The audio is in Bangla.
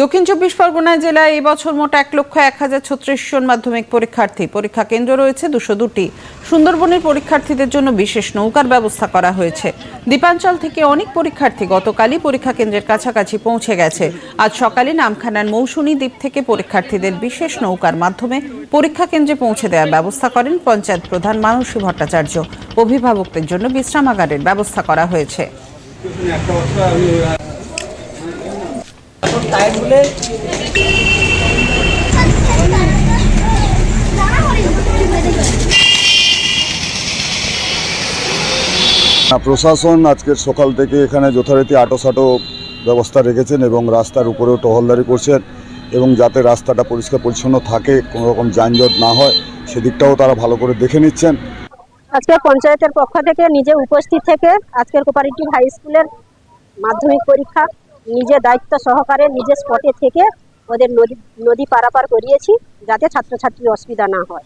দক্ষিণ চব্বিশ পরগনা জেলায় এই বছর মোট এক লক্ষ এক হাজার ছত্রিশ জন মাধ্যমিক পরীক্ষার্থী। পরীক্ষা কেন্দ্র রয়েছে দুশো দুটি। সুন্দরবনের পরীক্ষার্থীদের জন্য বিশেষ নৌকার ব্যবস্থা করা হয়েছে। দ্বীপাঞ্চল থেকে অনেক পরীক্ষার্থী গতকালই পরীক্ষা কেন্দ্রের কাছাকাছি পৌঁছে গেছে। আজ সকালে নামখানার মৌসুমী দ্বীপ থেকে পরীক্ষার্থীদের বিশেষ নৌকার মাধ্যমে পরীক্ষা কেন্দ্রে পৌঁছে দেওয়ার ব্যবস্থা করেন পঞ্চায়েত প্রধান মানসী ভট্টাচার্য। অভিভাবকদের জন্য বিশ্রামাগারের ব্যবস্থা করা হয়েছে। না, প্রশাসন আজকের সকাল থেকে এখানে যথারীতি আটোসাটো ব্যবস্থা রেখেছেন এবং রাস্তার উপরেও টহলদারি করছেন এবং যাতে রাস্তাটা পরিষ্কার পরিচ্ছন্ন থাকে কোনো রকম যানজট না হয় সেদিকটাও তারা ভালো করে দেখে নিচ্ছেন। আজকে পঞ্চায়েতের পক্ষ থেকে নিজে উপস্থিত থেকে আজকের কোপারেটিভ হাই স্কুলের মাধ্যমিক পরীক্ষা নিজে দায়িত্ব সহকারে নিজে স্পটে থেকে ওদের নদী নদী পারাপার করিয়েছি যাতে ছাত্রছাত্রীর অসুবিধা না হয়।